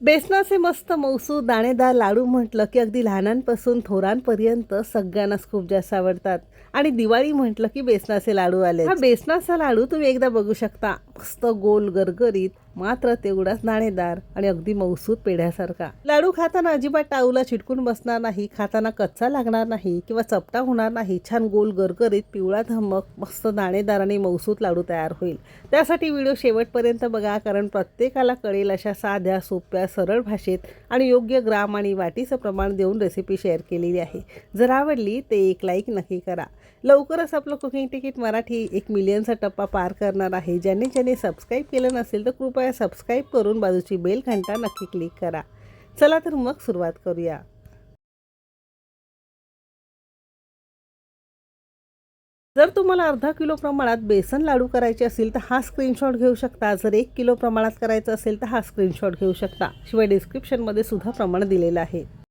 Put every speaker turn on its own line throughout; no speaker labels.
बेसनाचे मस्त मौसू दाणेदार लाडू म्हटलं की अगदी लहानांपासून थोरांपर्यंत सगळ्यांनाच खूप जास्त आवडतात. आणि दिवाळी म्हटलं की बेसनाचे लाडू आले हा बेसनाचा लाडू तुम्ही एकदा बघू शकता. मस्त गोल गरगरीत मात्र तेवढाच दाणेदार आणि अगदी मौसूद पेढ्यासारखा. लाडू खाताना अजिबात टाऊला चिटकून बसणार नाही खाताना कच्चा लागणार नाही किंवा चपटा होणार नाही छान गोल गरगरीत पिवळा धमक मस्त दाणेदार आणि मौसूद लाडू तयार होईल. त्यासाठी व्हिडिओ शेवटपर्यंत बघा कारण प्रत्येकाला कळेल अशा साध्या सोप्या सरळ भाषेत आणि योग्य ग्राम आणि वाटीचं प्रमाण देऊन रेसिपी शेअर केलेली आहे. जर आवडली ते एक लाईक नक्की करा. लवकरच आपलं कुकिंग तिकीट मराठी एक मिलियनचा टप्पा पार करणार आहे. ज्याने ज्याने सबस्क्राईब केलं नसेल तर कृपया सबस्क्राईब करून बाजूची बेल घंटा नक्की क्लिक करा. चला तर मग सुरुवात करूया. जर तुम्हाला अर्धा किलो प्रमाणात बेसन लाडू करायचे असेल तर हा स्क्रीनशॉट घेऊ शकता. जर एक किलो प्रमाणात करायचं असेल तर हा स्क्रीनशॉट घेऊ शकता. शिवाय डिस्क्रिप्शनमध्ये सुद्धा प्रमाण दिलेलं आहे.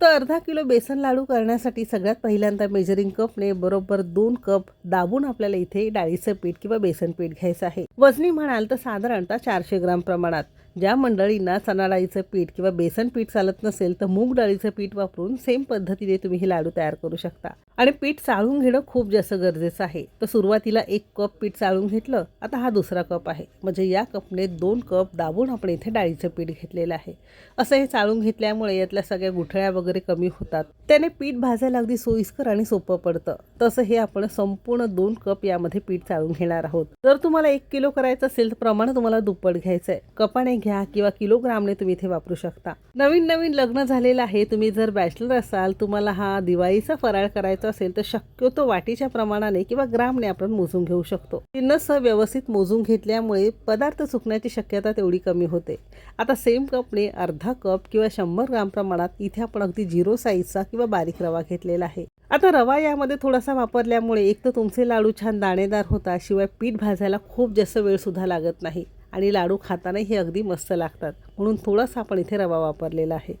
तर अर्धा किलो बेसन लाडू करण्यासाठी सगळ्यात पहिल्यांदा मेजरिंग कपने बरोबर दोन कप दाबून आपल्याला इथे डाळीचं पीठ किंवा बेसन पीठ घ्यायचं आहे. वजनी म्हणाल तर साधारणतः चारशे ग्राम प्रमाणात. ज्या मंडळींना चणा डाळीचं पीठ किंवा बेसन पीठ चालत नसेल तर मूग डाळीचं पीठ वापरून सेम पद्धतीने तुम्ही हे लाडू तयार करू शकता. आणि पीठ चाळून घेणं खूप जास्त गरजेचं आहे. तर सुरुवातीला एक कप पीठ चाळून घेतलं आता हा दुसरा कप आहे. म्हणजे या कपने दोन कप दाबून आपण इथे डाळीचं पीठ घेतलेलं आहे. असं हे चाळून घेतल्यामुळे यातल्या सगळ्या गुठळ्या वगैरे कमी होतात. त्याने पीठ भाजायला अगदी सोयीस्कर आणि सोपं पडतं. तसं हे आपण संपूर्ण दोन कप यामध्ये पीठ चाळून घेणार आहोत. जर तुम्हाला एक किलो करायचं असेल तर प्रमाण तुम्हाला दुप्पट घ्यायचं आहे कपाने घ्या किंवा किलोग्रामने तुम्ही इथे वापरू शकता. नवीन नवीन लग्न झालेलं आहे. तुम्ही जर बॅचलर असाल तुम्हाला हा दिवाळीचा फराळ करायचा असेल तर शक्यतो वाटीच्या प्रमाणाने किंवा ग्रामने आपण मोजून घेऊ शकतो. तिन्नसह व्यवस्थित मोजून घेतल्यामुळे पदार्थ चुकण्याची शक्यता तेवढी कमी होते. आता सेम कपने अर्धा कप किंवा शंभर ग्राम प्रमाणात इथे आपण अगदी झिरो साईजचा किंवा बारीक रवा घेतलेला आहे. आता रवा यामध्ये थोडासा वापरल्यामुळे एक तर तुमचे लाडू छान दाणेदार होतात शिवाय पीठ भाजायला खूप जास्त वेळ सुद्धा लागत नाही आणि लाडू खातानाही हे अगदी मस्त लागतात. म्हणून थोडासा आपण इथे रवा वापरलेला आहे.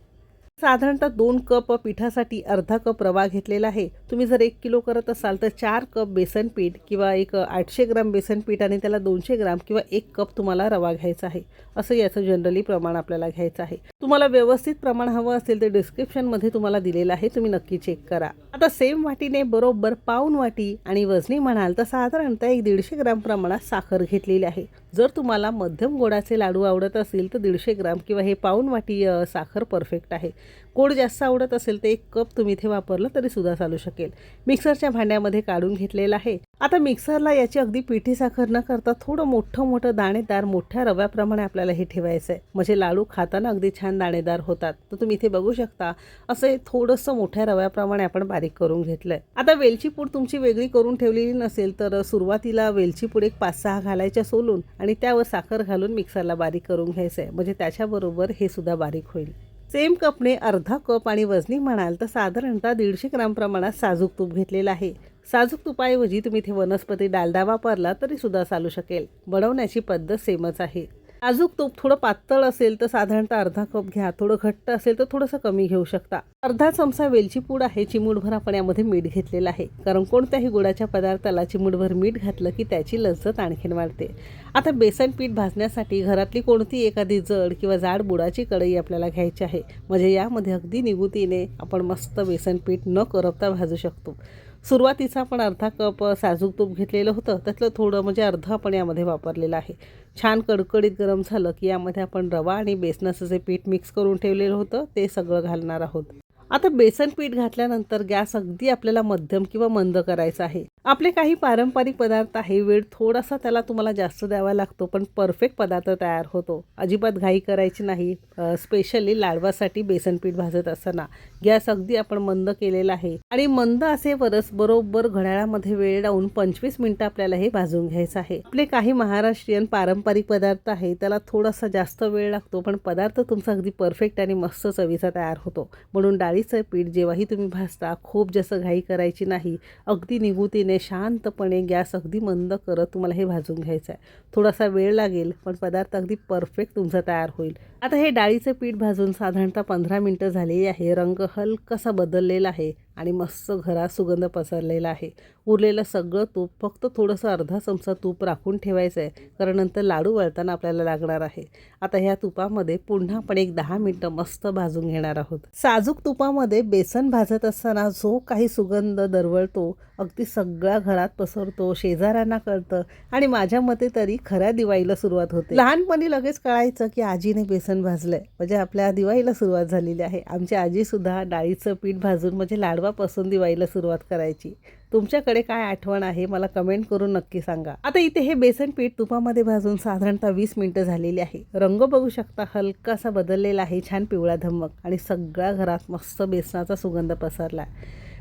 साधारणतः दोन कप पिठासाठी अर्धा कप रवा घेतलेला आहे. तुम्ही जर एक किलो करत असाल तर चार कप बेसन पीठ किंवा एक आठशे ग्राम बेसन पीठ आणि त्याला दोनशे ग्राम किंवा एक कप तुम्हाला रवा घ्यायचा आहे. असं याचं जनरली प्रमाण आपल्याला घ्यायचं आहे. तुम्हाला व्यवस्थित प्रमाण हवं असेल तर डिस्क्रिप्शनमध्ये तुम्हाला दिलेलं आहे. तुम्ही नक्की चेक करा. आता सेम वाटीने बरोबर पाऊन वाटी आणि वजनी म्हणाल तर साधारणतः एक दीडशे ग्राम प्रमाणात साखर घेतलेली आहे. जर तुम्हाला मध्यम गोडाचे लाडू आवडत असतील तर दीडशे ग्राम किंवा हे पाऊन वाटी साखर परफेक्ट आहे. गोड जास्त आवडत असेल तर एक कप तुम्ही इथे वापरलं तरी सुद्धा चालू शकेल. मिक्सरच्या भांड्यामध्ये काढून घेतलेलं आहे. आता मिक्सरला याची अगदी पिठी साखर न करता थोडं मोठं मोठं दाणेदार मोठ्या रव्याप्रमाणे आपल्याला हे ठेवायचं आहे. म्हणजे लाडू खाताना अगदी छान दाणेदार होतात. तर तुम्ही इथे बघू शकता असं हे थोडंसं मोठ्या रव्याप्रमाणे आपण बारीक करून घेतलंय. आता वेलची पूड तुमची वेगळी करून ठेवलेली नसेल तर सुरुवातीला वेलची पूड एक पाच सहा घालायच्या सोलून आणि त्यावर साखर घालून मिक्सरला बारीक करून घ्यायचं आहे म्हणजे त्याच्याबरोबर हे सुद्धा बारीक होईल. सेम कपने अर्धा कप आणि वजनी म्हणाल तर साधारणतः दीडशे ग्राम प्रमाणात साजूक तूप घेतलेलं आहे. साजूक तुपाऐवजी तुम्ही इथे वनस्पती डालडा वापरला तरी सुद्धा चालू शकेल. बनवण्याची पद्धत सेमच आहे. अजूक तूप थोडं पातळ असेल तर साधारणतः अर्धा कप घ्या. थोडं घट्ट असेल तर थोडंसं कमी घेऊ शकता. अर्धा चमचा वेलची पूड आहे. चिमूटभर आपण यामध्ये मीठ घेतलेलं आहे. कारण कोणत्याही गुळाच्या पदार्थाला चिमूटभर मीठ घातलं की त्याची लज्जत आणखीन वाढते. आता बेसन पीठ भाजण्यासाठी घरातली कोणती एखादी जड किंवा जाड बुडाची कढई आपल्याला घ्यायची आहे. म्हणजे यामध्ये अगदी निगुतीने आपण मस्त बेसन पीठ न करपता भाजू शकतो. सुरुवातीचा आपण अर्धा कप साजूक तूप घेतलेलं होतं. त्यातलं थोडं म्हणजे अर्धं आपण यामध्ये वापरलेलं आहे. छान कडकडीत गरम झालं की यामध्ये आपण रवा आणि बेसनाचं जे पीठ मिक्स करून ठेवलेलं होतं ते सगळं घालणार आहोत. आता बेसन पीठ घातल्यानंतर गॅस अगदी आपल्याला मध्यम किंवा मंद करायचा आहे. आपले काही पारंपरिक पदार्थ आहे वेळ थोडासा त्याला तुम्हाला जास्त द्यावा लागतो पण परफेक्ट पदार्थ तयार होतो. अजिबात घाई करायची नाही. स्पेशली लाडवासाठी बेसन पीठ भाजत असताना गॅस अगदी आपण मंद केलेला आहे. आणि मंद असे वरस बरोबर घड्याळामध्ये वेळ लावून पंचवीस मिनिटं आपल्याला हे भाजून घ्यायचं आहे. आपले काही महाराष्ट्रीयन पारंपरिक पदार्थ आहे त्याला थोडासा जास्त वेळ लागतो पण पदार्थ तुमचा अगदी परफेक्ट आणि मस्त चवीचा तयार होतो. म्हणून डाळी डाळीचं पीठ जेव्हाही तुम्ही भाजता खूप जसं घाई करायची नाही. अगदी निगुतीने शांतपणे गॅस अगदी मंद करत तुम्हाला हे भाजून घ्यायचं आहे. थोडासा वेळ लागेल पण पदार्थ अगदी परफेक्ट तुमचा तयार होईल. आता हे डाळीचं पीठ भाजून साधारणतः पंधरा मिनटं झालेली आहे. रंग हलकासा बदललेला आहे आणि मस्त घरात सुगंध पसरलेला आहे. उरलेलं सगळं तूप फक्त थोडंसं अर्धा चमचा तूप राखून ठेवायचं आहे. कारण नंतर लाडू वळताना आपल्याला लागणार आहे. आता ह्या तुपामध्ये पुन्हा आपण एक दहा मिनटं मस्त भाजून घेणार आहोत. साजूक तुपामध्ये बेसन भाजत असताना जो काही सुगंध दरवळतो अगदी सगळ्या घरात पसरतो शेजाऱ्यांना कळतं आणि माझ्या मते तरी खऱ्या दिवाळीला सुरुवात होते. लहानपणी लगेच कळायचं की आजीने बेसन भाजलंय. म्हणजे आपल्या दिवाळीला सुरुवात झालेली आहे. आमची आजीसुद्धा डाळीचं पीठ भाजून म्हणजे लाडवापासून दिवाळीला सुरुवात करायची. तुमच्याकडे काय आठवण आहे? मला कमेंट करून नक्की सांगा. आता इथे हे बेसन पीठ तुपामध्ये भाजून साधारणतः वीस मिनिटं झालेली आहे. रंग बघू शकता हलकासा बदललेला आहे छान पिवळा धमक आणि सगळ्या घरात मस्त बेसनाचा सुगंध पसरला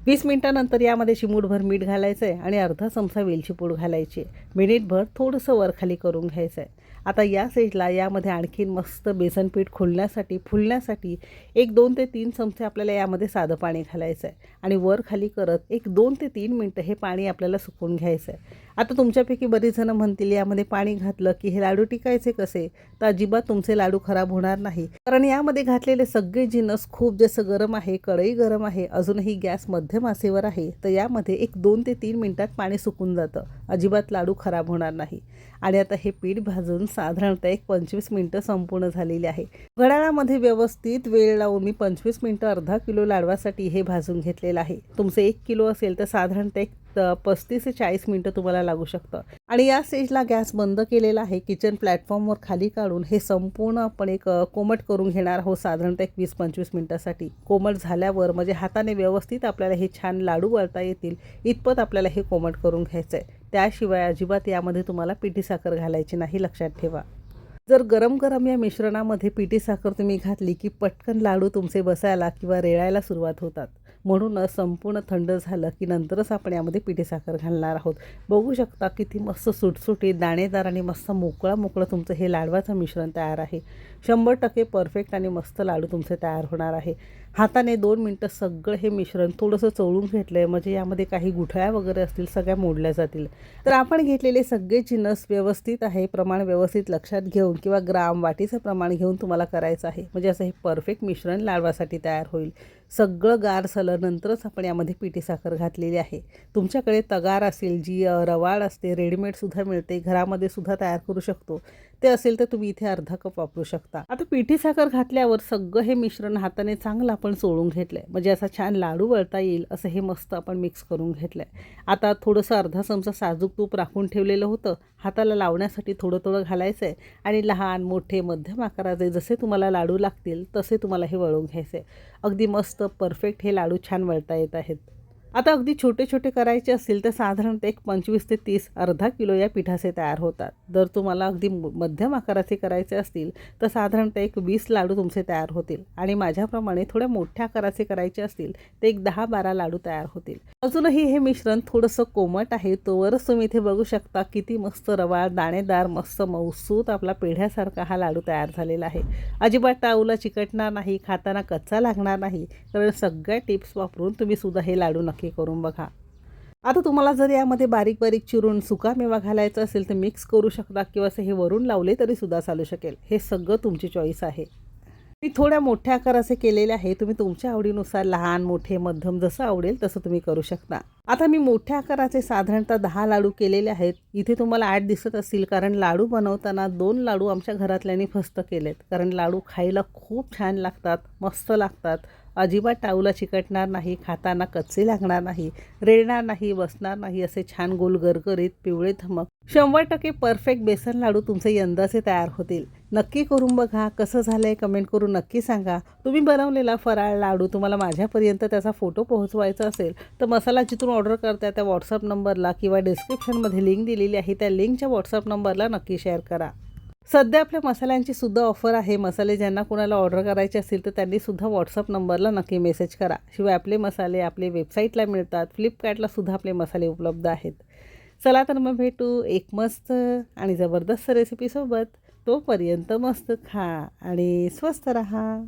वीस मिनिटानंतर यामध्ये चिमूटभर मीठ घालायचं आहे आणि अर्धा चमचा वेलची पूड घालायची आहे. मिनिटभर थोडंसं वरखाली करून घ्यायचं आहे आता या साईडला यामध्ये आणखीन मस्त बेसनपीठ खुलण्यासाठी फुलण्यासाठी एक दोन ते तीन चमचे आपल्याला यामध्ये साधं पाणी घालायचं आहे आणि वर खाली करत एक दोन ते तीन मिनटं हे पाणी आपल्याला सुकून घ्यायचं आहे आता तुमच्यापैकी बरीच जणं म्हणतील यामध्ये पाणी घातलं की हे लाडू टिकायचे कसे? तर अजिबात तुमचे लाडू खराब होणार नाही. कारण यामध्ये घातलेले सगळे जिनस खूप जसं गरम आहे कढई गरम आहे अजूनही गॅस मध्यम आसेवर आहे तर यामध्ये एक दोन ते तीन मिनिटात पाणी सुकून जातं. अजिबात लाडू खराब होणार नाही. आणि आता हे पीठ भाजून साधारणतः एक पंचवीस मिनटं संपूर्ण झालेली आहे. घड्याळामध्ये व्यवस्थित वेळ लावून मी पंचवीस मिनटं अर्धा किलो लाडवासाठी हे भाजून घेतलेलं आहे. तुमचं एक किलो असेल तर साधारणतः एक पस्तीस ते चाळीस मिनटं तुम्हाला लागू शकतं. आणि या स्टेजला गॅस बंद केलेला आहे. किचन प्लॅटफॉर्मवर खाली काढून हे संपूर्ण आपण एक कोमट करून घेणार आहोत साधारणतः एक वीस पंचवीस मिनटासाठी. कोमट झाल्यावर म्हणजे हाताने व्यवस्थित आपल्याला हे छान लाडू वळता येतील. इतपत आपल्याला हे कोमट करून घ्यायचं आहे त्याशिवाय अजिबात यामध्ये तुम्हाला पिठी साखर घालायची नाही. लक्षात ठेवा. जर गरम गरम या मिश्रणामध्ये पिठी साखर तुम्ही घातली की पटकन लाडू तुमचे बसायला किंवा रेळायला सुरुवात होतात. म्हणूनच संपूर्ण थंड झालं की नंतरच आपण यामध्ये पिठी साखर घालणार आहोत. बघू शकता किती मस्त सुटसुटीत दाणेदार आणि मस्त मोकळा मोकळं तुमचं हे लाडवाचं मिश्रण तयार आहे. शंभर टक्के परफेक्ट आणि मस्त लाडू तुमचे तयार होणार आहे. हाताने दोन मिनटं सगळं हे मिश्रण थोडंसं चोळून घेतलं आहे म्हणजे यामध्ये काही गुठळ्या वगैरे असतील सगळ्या मोडल्या जातील. तर आपण घेतलेले सगळे चिनस व्यवस्थित आहे. प्रमाण व्यवस्थित लक्षात घेऊन किंवा ग्राम वाटीचं प्रमाण घेऊन तुम्हाला करायचं आहे. म्हणजे असं हे परफेक्ट मिश्रण लाडवासाठी तयार होईल. सगळं गार झाल्यानंतरच आपण यामध्ये पिठी साखर घातलेली आहे. तुमच्याकडे तगार असेल जी रवाळ असते रेडीमेडसुद्धा मिळते. घरामध्ये सुद्धा तयार करू शकतो. ते असेल तर तुम्ही इथे अर्धा कप वापरू शकता. आता पिठी साखर घातल्यावर सगळं हे मिश्रण हाताने चांगलं आपण सोडून घेतलं आहे म्हणजे असा छान लाडू वळता येईल असं हे मस्त आपण मिक्स करून घेतलं आहे आता थोडंसं अर्धा चमचा साजूक तूप राखून ठेवलेलं होतं. हाताला लावण्यासाठी थोडं थोडं घालायचं आहे आणि लहान मोठे मध्यम आकाराचे जसे तुम्हाला लाडू लागतील तसे तुम्हाला हे वळून घ्यायचे अगदी मस्त परफेक्ट हे लाडू छान वळता येत आहेत. आता अगदी छोटे छोटे करायचे असतील तर साधारणतः एक पंचवीस ते तीस अर्धा किलो या पिठाचे तयार होतात. जर तुम्हाला अगदी मध्यम आकाराचे करायचे असतील तर साधारणतः एक वीस लाडू तुमचे तयार होतील. आणि माझ्याप्रमाणे थोड्या मोठ्या आकाराचे करायचे असतील तर एक दहा बारा लाडू तयार होतील. अजूनही हे मिश्रण थोडंसं कोमट आहे तोवरच तुम्ही इथे बघू शकता किती मस्त रवाळ दाणेदार मस्त मऊसूत आपला पेढ्यासारखा हा लाडू तयार झालेला आहे. अजिबात टाऊला चिकटणार नाही खाताना कच्चा लागणार नाही कारण सगळ्या टिप्स वापरून तुम्ही सुद्धा हे लाडू नक्की करून बघा. आता तुम्हाला जर यामध्ये बारीक बारीक चिरून सुका मेवा घालायचा असेल तर मिक्स करू शकता किंवा असं हे वरून लावले तरी सुद्धा चालू शकेल. हे सगळं तुमची चॉईस आहे. मी थोड्या मोठ्या आकाराचे केलेले आहे. तुम्ही तुमच्या आवडीनुसार लहान मोठे मध्यम जसं आवडेल तसं तुम्ही करू शकता. आता मी मोठ्या आकाराचे साधारणतः दहा लाडू केलेले आहेत. इथे तुम्हाला आठ दिसत असतील कारण लाडू बनवताना दोन लाडू आमच्या घरातल्यानी फस्त केलेत. कारण लाडू खायला खूप छान लागतात मस्त लागतात. अजिबात टाऊला चिकटणार नाही खाताना कच्चे लागणार नाही रेडणार नाही बसणार नाही असे छान गोल गरगरीत पिवळे धमक शंभर टक्के परफेक्ट बेसन लाडू तुमचे यंदाचे तयार होतील. नक्की करून बघा कसं झालं आहे कमेंट करून नक्की सांगा. तुम्ही बनवलेला फराळ लाडू तुम्हाला माझ्यापर्यंत त्याचा फोटो पोहोचवायचा असेल तर मसाला जिथून ऑर्डर करता त्या व्हॉट्सअप नंबरला किंवा डिस्क्रिप्शनमध्ये लिंक दिलेली आहे त्या लिंकच्या व्हॉट्सअप नंबरला नक्की शेअर करा. सध्या आपल्या मसाल्यांची सुद्धा ऑफर आहे. मसाले ज्यांना कोणाला ऑर्डर करायचे असतील तर त्यांनी सुद्धा व्हॉट्सअप नंबरला नक्की मेसेज करा. शिवाय आपले मसाले आपले वेबसाईटला मिळतात. फ्लिपकार्टला सुद्धा आपले मसाले उपलब्ध आहेत. चला तर मग भेटू एक मस्त आणि जबरदस्त रेसिपीसोबत तोपर्यंत मस्त खा आणि स्वस्त रहा.